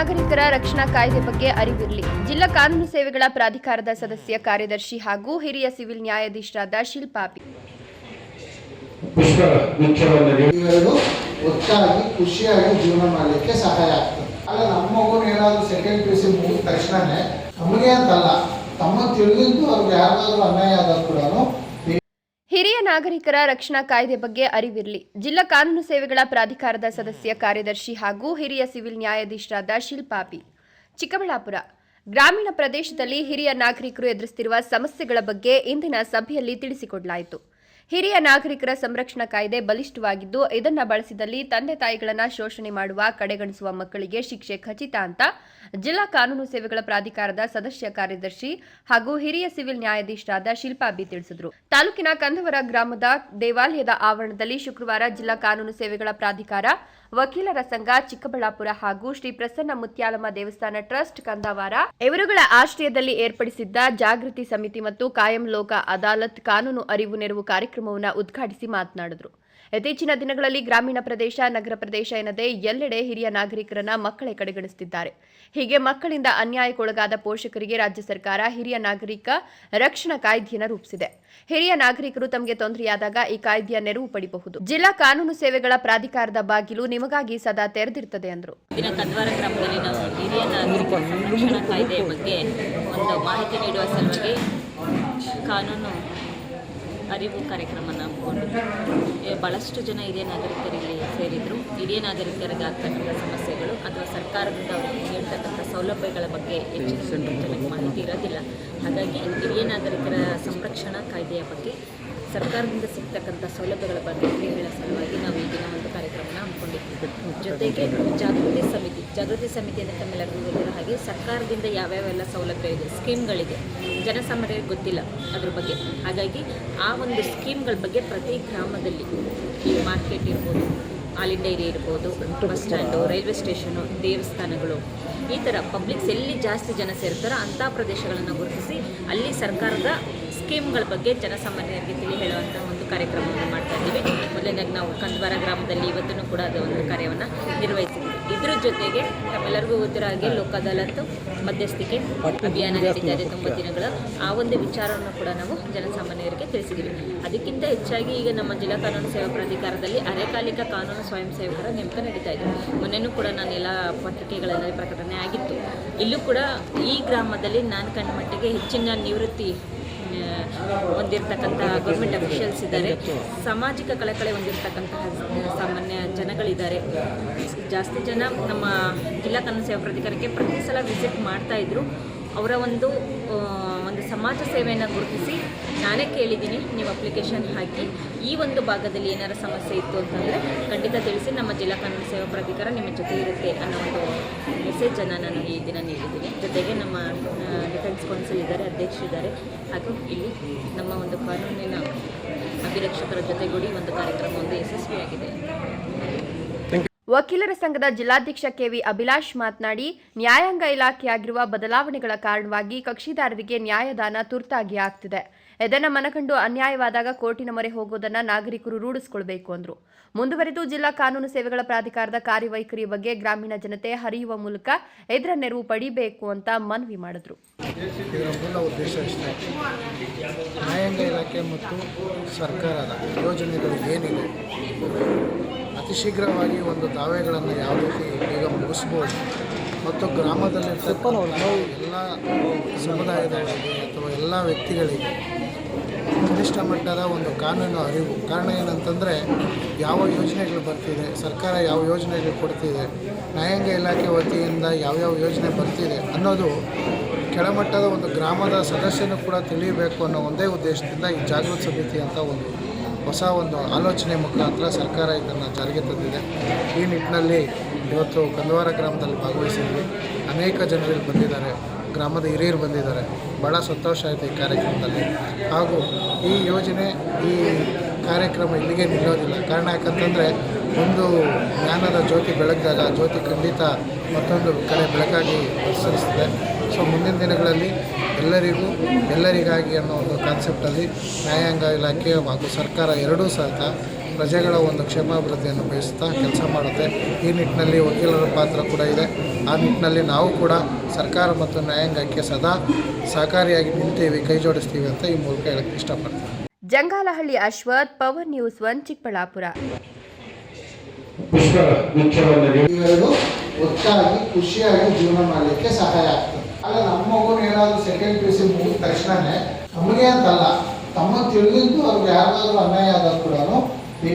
ನಾಗರಿಕರ ರಕ್ಷಣಾ ಕಾಯ್ದೆ ಬಗ್ಗೆ ಅರಿವಿರಲಿ. ಜಿಲ್ಲಾ ಕಾನೂನು ಸೇವೆಗಳ ಪ್ರಾಧಿಕಾರದ ಸದಸ್ಯ ಕಾರ್ಯದರ್ಶಿ ಹಾಗೂ ಹಿರಿಯ ಸಿವಿಲ್ ನ್ಯಾಯಾಧೀಶರಾದ ಶಿಲ್ಪಾ ಪಿ ಪುಷ್ಪ ಗುಚ್ಛವನ್ನು ನೀಡಿ ಇವೆರಡು ಒಟ್ಟಾಗಿ ಖುಷಿಯಾಗಿ ಜೀವನ ಮಾಡಲಿಕ್ಕೆ ಸಹಾಯ ಆಗ್ತದೆ. ಅಲ್ಲ ನಮ್ಮ ಮಗುನ ಏನಾದ್ರು ಸೆಕೆಂಡ್ ಪಿ ಸಿ ಮುಗಿದ ತಕ್ಷಣನೇ ನಮಗೆ ಅಂತಲ್ಲ ತಮ್ಮ ತಿಳಿದಿದ್ದು ಅವ್ರಿಗೆ ಯಾರಾದರೂ ಅನ್ಯಾಯ ಆದಾಗ ಕೂಡ ಹಿರಿಯ ನಾಗರಿಕರ ರಕ್ಷಣಾ ಕಾಯ್ದೆ ಬಗ್ಗೆ ಅರಿವಿರಲಿ. ಜಿಲ್ಲಾ ಕಾನೂನು ಸೇವೆಗಳ ಪ್ರಾಧಿಕಾರದ ಸದಸ್ಯ ಕಾರ್ಯದರ್ಶಿ ಹಾಗೂ ಹಿರಿಯ ಸಿವಿಲ್ ನ್ಯಾಯಾಧೀಶರಾದ ಶಿಲ್ಪಾಪಿ ಚಿಕ್ಕಬಳ್ಳಾಪುರ. ಗ್ರಾಮೀಣ ಪ್ರದೇಶದಲ್ಲಿ ಹಿರಿಯ ನಾಗರಿಕರು ಎದುರಿಸುತ್ತಿರುವ ಸಮಸ್ಯೆಗಳ ಬಗ್ಗೆ ಇಂದಿನ ಸಭೆಯಲ್ಲಿ ತಿಳಿಸಿಕೊಡಲಾಯಿತು. ಹಿರಿಯ ನಾಗರಿಕರ ಸಂರಕ್ಷಣಾ ಕಾಯ್ದೆ ಬಲಿಷ್ಠವಾಗಿದ್ದು, ಇದನ್ನ ಬಳಸಿದಲ್ಲಿ ತಂದೆ ತಾಯಿಗಳನ್ನ ಶೋಷಣೆ ಮಾಡುವ, ಕಡೆಗಣಿಸುವ ಮಕ್ಕಳಿಗೆ ಶಿಕ್ಷೆ ಖಚಿತ ಅಂತ ಜಿಲ್ಲಾ ಕಾನೂನು ಸೇವೆಗಳ ಪ್ರಾಧಿಕಾರದ ಸದಸ್ಯ ಕಾರ್ಯದರ್ಶಿ ಹಾಗೂ ಹಿರಿಯ ಸಿವಿಲ್ ನ್ಯಾಯಾಧೀಶರಾದ ಶಿಲ್ಪಾ ಬಿ ತಿಳಿಸಿದರು. ತಾಲೂಕಿನ ಕಂದವರ ಗ್ರಾಮದ ದೇವಾಲಯದ ಆವರಣದಲ್ಲಿ ಶುಕ್ರವಾರ ಜಿಲ್ಲಾ ಕಾನೂನು ಸೇವೆಗಳ ಪ್ರಾಧಿಕಾರ ವಕೀಲರ ಸಂಘ ಚಿಕ್ಕಬಳ್ಳಾಪುರ ಹಾಗೂ ಶ್ರೀ ಪ್ರಸನ್ನ ಮುತ್ಯಾಲಮ್ಮ ದೇವಸ್ಥಾನ ಟ್ರಸ್ಟ್ ಕಂದಾವಾರ. ಇವರುಗಳ ಆಶ್ರಯದಲ್ಲಿ ಏರ್ಪಡಿಸಿದ್ದ ಜಾಗೃತಿ ಸಮಿತಿ ಮತ್ತು ಕಾಯಂ ಲೋಕ ಅದಾಲತ್ ಕಾನೂನು ಅರಿವು ನೆರವು ಕಾರ್ಯಕ್ರಮವನ್ನು ಉದ್ಘಾಟಿಸಿ ಮಾತನಾಡಿದರು. ಇತ್ತೀಚಿನ ದಿನಗಳಲ್ಲಿ ಗ್ರಾಮೀಣ ಪ್ರದೇಶ, ನಗರ ಪ್ರದೇಶ ಎನ್ನದೇ ಎಲ್ಲೆಡೆ ಹಿರಿಯ ನಾಗರಿಕರನ್ನ ಮಕ್ಕಳೇ ಕಡೆಗಣಿಸುತ್ತಿದ್ದಾರೆ. ಹೀಗೆ ಮಕ್ಕಳಿಂದ ಅನ್ಯಾಯಕ್ಕೊಳಗಾದ ಪೋಷಕರಿಗೆ ರಾಜ್ಯ ಸರ್ಕಾರ ಹಿರಿಯ ನಾಗರಿಕ ರಕ್ಷಣಾ ಕಾಯ್ದೆಯನ್ನು ರೂಪಿಸಿದೆ. ಹಿರಿಯ ನಾಗರಿಕರು ತಮಗೆ ತೊಂದರೆಯಾದಾಗ ಈ ಕಾಯ್ದೆಯ ನೆರವು ಪಡೆಯಬಹುದು ಜಿಲ್ಲಾ ಕಾನೂನು ಸೇವೆಗಳ ಪ್ರಾಧಿಕಾರದ ಬಾಗಿಲು ನಿಮಗಾಗಿ ಸದಾ ತೆರೆದಿರುತ್ತದೆ ಎಂದರು ಕಾನೂನು ಅರಿವು ಕಾರ್ಯಕ್ರಮನ ಹಮ್ಮಿಕೊಂಡಿದ್ವಿ ಏ, ಭಾಳಷ್ಟು ಜನ ಹಿರಿಯ ನಾಗರಿಕರಿಗೆ ಸೇರಿದರು. ಹಿರಿಯ ನಾಗರಿಕರಿಗೆ ಆಗ್ತಕ್ಕಂಥ ಸಮಸ್ಯೆಗಳು ಅಥವಾ ಸರ್ಕಾರದಿಂದ ಅವರಿಗೆ ನೀಡ್ತಕ್ಕಂಥ ಸೌಲಭ್ಯಗಳ ಬಗ್ಗೆ ಹೆಚ್ಚಿನ ಮಾಹಿತಿ ಇರೋದಿಲ್ಲ. ಹಾಗಾಗಿ ಹಿರಿಯ ನಾಗರಿಕರ ಸಂರಕ್ಷಣಾ ಕಾಯ್ದೆಯ ಬಗ್ಗೆ ಸರ್ಕಾರದಿಂದ ಸಿಗ್ತಕ್ಕಂಥ ಸೌಲಭ್ಯಗಳ ಬಗ್ಗೆ ಹೇಳೋ ಸಲುವಾಗಿ ನಾವು ಈ ದಿನ ಒಂದು ಕಾರ್ಯಕ್ರಮನ ಹಮ್ಮಿಕೊಂಡಿದ್ದೀವಿ. ಜೊತೆಗೆ ಜಾಗೃತಿ ಸಮಿತಿ ಜಾಗೃತಿ ಸಮಿತಿ ಅಂದರೆ ತಮ್ಮೆಲ್ಲರಿಗೂ ಗೊತ್ತಿರೋ ಹಾಗೆ ಸರ್ಕಾರದಿಂದ ಯಾವ್ಯಾವೆಲ್ಲ ಸೌಲಭ್ಯ ಇದೆ ಸ್ಕೀಮ್ಗಳಿದೆ, ಜನಸಾಮಾನ್ಯರಿಗೆ ಗೊತ್ತಿಲ್ಲ ಅದ್ರ ಬಗ್ಗೆ. ಹಾಗಾಗಿ ಆ ಒಂದು ಸ್ಕೀಮ್ಗಳ ಬಗ್ಗೆ ಪ್ರತಿ ಗ್ರಾಮದಲ್ಲಿ ಈ ಮಾರ್ಕೆಟ್ ಇರ್ಬೋದು ಹಾಲಿನ ಡೈರಿ ಇರ್ಬೋದು, ಬಸ್ ಸ್ಟ್ಯಾಂಡು, ರೈಲ್ವೆ ಸ್ಟೇಷನು, ದೇವಸ್ಥಾನಗಳು, ಈ ಥರ ಪಬ್ಲಿಕ್ಸ್ ಎಲ್ಲಿ ಜಾಸ್ತಿ ಜನ ಸೇರ್ತಾರೋ ಅಂಥ ಪ್ರದೇಶಗಳನ್ನು ಗುರುತಿಸಿ ಅಲ್ಲಿ ಸರ್ಕಾರದ ಸ್ಕೀಮ್ಗಳ ಬಗ್ಗೆ ಜನಸಾಮಾನ್ಯರಿಗೆ ತಿಳಿ ಹೇಳುವಂಥ ಒಂದು ಕಾರ್ಯಕ್ರಮವನ್ನು ಮಾಡ್ತಾ ಇದ್ದೀವಿ. ಮೊದಲನೇದಾಗಿ ನಾವು ಕಂದವಾರ ಗ್ರಾಮದಲ್ಲಿ ಇವತ್ತೂ ಕೂಡ ಅದು ಒಂದು ಕಾರ್ಯವನ್ನು ನಿರ್ವಹಿಸಿದ್ದೀವಿ. ಇದ್ರ ಜೊತೆಗೆ ನಮ್ಮೆಲ್ಲರಿಗೂ ಗೊತ್ತಿರೋ ಹಾಗೆ ಲೋಕ ಮಧ್ಯಸ್ಥಿಕೆ, ಅಭಿಯಾನ ನಡೀತಾ ತುಂಬ ದಿನಗಳ ಆ ಒಂದು ವಿಚಾರವನ್ನು ಕೂಡ ನಾವು ಜನಸಾಮಾನ್ಯರಿಗೆ ತಿಳಿಸಿದ್ದೀವಿ. ಅದಕ್ಕಿಂತ ಹೆಚ್ಚಾಗಿ ಈಗ ನಮ್ಮ ಜಿಲ್ಲಾ ಕಾನೂನು ಸೇವಾ ಪ್ರಾಧಿಕಾರದಲ್ಲಿ ಅರೆಕಾಲಿಕ ಕಾನೂನು ಸ್ವಯಂ ಸೇವಕರ ನೇಮಕ ನಡೀತಾ ಇದೆ. ಮೊನ್ನೆನೂ ಕೂಡ ನಾನು ಎಲ್ಲ ಪತ್ರಿಕೆಗಳಲ್ಲಿ ಪ್ರಕಟಣೆ ಆಗಿತ್ತು. ಇಲ್ಲೂ ಕೂಡ ಈ ಗ್ರಾಮದಲ್ಲಿ ನಾನು ಕಂಡ ಮಟ್ಟಿಗೆ ಹೆಚ್ಚಿನ ನಿವೃತ್ತಿ ಹೊಂದಿರತಕ್ಕಂತಹ ಗೌರ್ಮೆಂಟ್ ಅಫಿಷಿಯಲ್ಸ್ ಇದ್ದಾರೆ. ಸಾಮಾಜಿಕ ಕಳಕಳೆ ಹೊಂದಿರತಕ್ಕಂತಹ ಸಾಮಾನ್ಯ ಜನಗಳಿದ್ದಾರೆ. ಜಾಸ್ತಿ ಜನ ನಮ್ಮ ಜಿಲ್ಲಾ ಕನ್ನಡ ಸೇವಾ ಪ್ರಾಧಿಕಾರಕ್ಕೆ ಪ್ರತಿ ಸಲ ವಿಸಿಟ್ ಮಾಡ್ತಾ ಇದ್ರು. ಅವರ ಒಂದು ಒಂದು ಸಮಾಜ ಸೇವೆಯನ್ನು ಗುರುತಿಸಿ ನಾನೇ ಕೇಳಿದ್ದೀನಿ ನೀವು ಅಪ್ಲಿಕೇಶನ್ ಹಾಕಿ. ಈ ಒಂದು ಭಾಗದಲ್ಲಿ ಏನಾರ ಸಮಸ್ಯೆ ಇತ್ತು ಅಂತಂದರೆ ಖಂಡಿತ ತಿಳಿಸಿ ನಮ್ಮ ಜಿಲ್ಲಾ ಕಾನೂನು ಸೇವಾ ಪ್ರಾಧಿಕಾರ ನಿಮ್ಮ ಜೊತೆ ಇರುತ್ತೆ ಅನ್ನೋ ಒಂದು ಮೆಸೇಜನ್ನು ನಾನು ಈ ದಿನ ನೀಡಿದ್ದೀನಿ. ಜೊತೆಗೆ ನಮ್ಮ ಡಿಫೆನ್ಸ್ ಕೌನ್ಸಿಲ್ ಇದ್ದಾರೆ ಅಧ್ಯಕ್ಷರಿದ್ದಾರೆ ಹಾಗೂ ಇಲ್ಲಿ ನಮ್ಮ ಒಂದು ಕಾನೂನಿನ ಅಭಿರಕ್ಷಕರ ಜೊತೆಗೂಡಿ ಒಂದು ಕಾರ್ಯಕ್ರಮ ಒಂದು ಯಶಸ್ವಿಯಾಗಿದೆ. ವಕೀಲರ ಸಂಘದ ಜಿಲ್ಲಾಧ್ಯಕ್ಷ ಕೆವಿ ಅಭಿಲಾಷ್ ಮಾತನಾಡಿ, ನ್ಯಾಯಾಂಗ ಇಲಾಖೆಯಾಗಿರುವ ಬದಲಾವಣೆಗಳ ಕಾರಣವಾಗಿ ಕಕ್ಷಿದಾರರಿಗೆ ನ್ಯಾಯದಾನ ತುರ್ತಾಗಿ ಆಗ್ತಿದೆ. ಎದನ್ನ ಮನಗಂಡು ಅನ್ಯಾಯವಾದಾಗ ಕೋರ್ಟಿನ ಮೊರೆ ಹೋಗೋದನ್ನ ನಾಗರಿಕರು ರೂಢಿಸಿಕೊಳ್ಬೇಕು ಅಂದ್ರು. ಮುಂದುವರೆದು ಜಿಲ್ಲಾ ಕಾನೂನು ಸೇವೆಗಳ ಪ್ರಾಧಿಕಾರದ ಕಾರ್ಯವೈಖರಿ ಬಗ್ಗೆ ಗ್ರಾಮೀಣ ಜನತೆ ಹರಿಯುವ ಮೂಲಕ ಇದರ ನೆರವು ಪಡಿಬೇಕು ಅಂತ ಮನವಿ ಮಾಡಿದ್ರು. ನ್ಯಾಯಾಂಗ ಇಲಾಖೆ ಮತ್ತು ಸರ್ಕಾರದ ಯೋಜನೆಗಳು ಏನಿದೆ? ಅತಿ ಶೀಘ್ರವಾಗಿ ಒಂದು ದಾವೆಗಳನ್ನು ಯಾವ ರೀತಿ ಈಗ ಮುಗಿಸ್ಬೋದು ಮತ್ತು ಗ್ರಾಮದಲ್ಲಿರ್ತಕ್ಕಂಥ ಎಲ್ಲ ಸಮುದಾಯದವರಿಗೆ ಅಥವಾ ಎಲ್ಲ ವ್ಯಕ್ತಿಗಳಿಗೆ ಕನಿಷ್ಠ ಮಟ್ಟದ ಒಂದು ಕಾನೂನು ಅರಿವು. ಕಾರಣ ಏನಂತಂದರೆ ಯಾವ ಯೋಜನೆಗಳು ಬರ್ತಿದೆ ಸರ್ಕಾರ ಯಾವ ಯೋಜನೆಗಳು ಕೊಡ್ತಿದೆ ನ್ಯಾಯಾಂಗ ಇಲಾಖೆ ವತಿಯಿಂದ ಯಾವ್ಯಾವ ಯೋಜನೆ ಬರ್ತಿದೆ ಅನ್ನೋದು ಕೆಳಮಟ್ಟದ ಒಂದು ಗ್ರಾಮದ ಸದಸ್ಯನೂ ಕೂಡ ತಿಳಿಯಬೇಕು ಅನ್ನೋ ಒಂದೇ ಉದ್ದೇಶದಿಂದ ಈ ಜಾಗೃತಿ ಸಮಿತಿ ಅಂತ ಒಂದು ಹೊಸ ಒಂದು ಆಲೋಚನೆ ಮುಖಾಂತರ ಸರ್ಕಾರ ಇದನ್ನು ಜಾರಿಗೆ ತಂದಿದೆ. ಈ ನಿಟ್ಟಿನಲ್ಲಿ ಇವತ್ತು ಕಂದವಾರ ಗ್ರಾಮದಲ್ಲಿ ಭಾಗವಹಿಸಿದ್ವಿ. ಅನೇಕ ಜನರು ಬಂದಿದ್ದಾರೆ. ಗ್ರಾಮದ ಹಿರಿಯರು ಬಂದಿದ್ದಾರೆ. ಭಾಳ ಸಂತೋಷ ಆಯಿತು ಈ ಕಾರ್ಯಕ್ರಮದಲ್ಲಿ. ಹಾಗೂ ಈ ಯೋಜನೆ, ಈ ಕಾರ್ಯಕ್ರಮ ಇಲ್ಲಿಗೆ ನಿಲ್ಲೋದಿಲ್ಲ. ಕಾರಣ ಯಾಕಂತಂದರೆ, ಒಂದು ಜ್ಞಾನದ ಜ್ಯೋತಿ ಬೆಳಗ್ದಾಗ, ಜ್ಯೋತಿ ಖಂಡಿತ ಮತ್ತೊಂದು ಕಡೆ ಬೆಳಕಾಗಿ ಪರಿಸರಿಸ್ತದೆ ಸೊ ಮುಂದಿನ ದಿನಗಳಲ್ಲಿ ಎಲ್ಲರಿಗೂ, ಎಲ್ಲರಿಗಾಗಿ ಅನ್ನೋ ಒಂದು ಕಾನ್ಸೆಪ್ಟಲ್ಲಿ ನ್ಯಾಯಾಂಗ ಇಲಾಖೆ ಹಾಗೂ ಸರ್ಕಾರ ಎರಡೂ ಸಹಿತ ಪ್ರಜೆಗಳ ಒಂದು ಕ್ಷೇಮಾಭಿವೃದ್ಧಿಯನ್ನು ಬಯಸ್ತಾ ಕೆಲಸ ಮಾಡುತ್ತೆ. ಈ ನಿಟ್ಟಿನಲ್ಲಿ ವಕೀಲರ ಪಾತ್ರ ಕೂಡ ಇದೆ. ಆ ನಿಟ್ಟಿನಲ್ಲಿ ನಾವು ಕೂಡ ಸರ್ಕಾರ ಮತ್ತು ನ್ಯಾಯಾಂಗಕ್ಕೆ ಸದಾ ಸಹಕಾರಿಯಾಗಿ ನಿಂತೇವೆ, ಕೈ ಜೋಡಿಸ್ತೀವಿ ಅಂತ ಈ ಮೂಲಕ ಹೇಳಕ್ಕೆ ಇಷ್ಟಪಡ್ತೀನಿ. Jangalahalli Ashwath power news one Chikkaballapur. ಪುಷ್ಪ ಗುಚ್ಛವನ್ನು ಒಟ್ಟಾಗಿ ಖುಷಿಯಾಗಿ ಜೀವನ ಮಾಡಲಿಕ್ಕೆ ಸಹಾಯ ಆಗ್ತದೆ. ಅಲ್ಲ, ನಮ್ಮ ಮಗುನ ಏನಾದರೂ ಸೆಕೆಂಡ್ ಪಿ ಸಿ ಮುಗಿದ ತಕ್ಷಣನೇ, ನಮಗೆ ಅಂತಲ್ಲ, ತಮ್ಮ ತಿಳಿದಿದ್ದು ಅವ್ರಿಗೆ ಯಾರಾದ್ರೂ ಅನ್ಯಾಯ ಆದಾಗ ಕೂಡ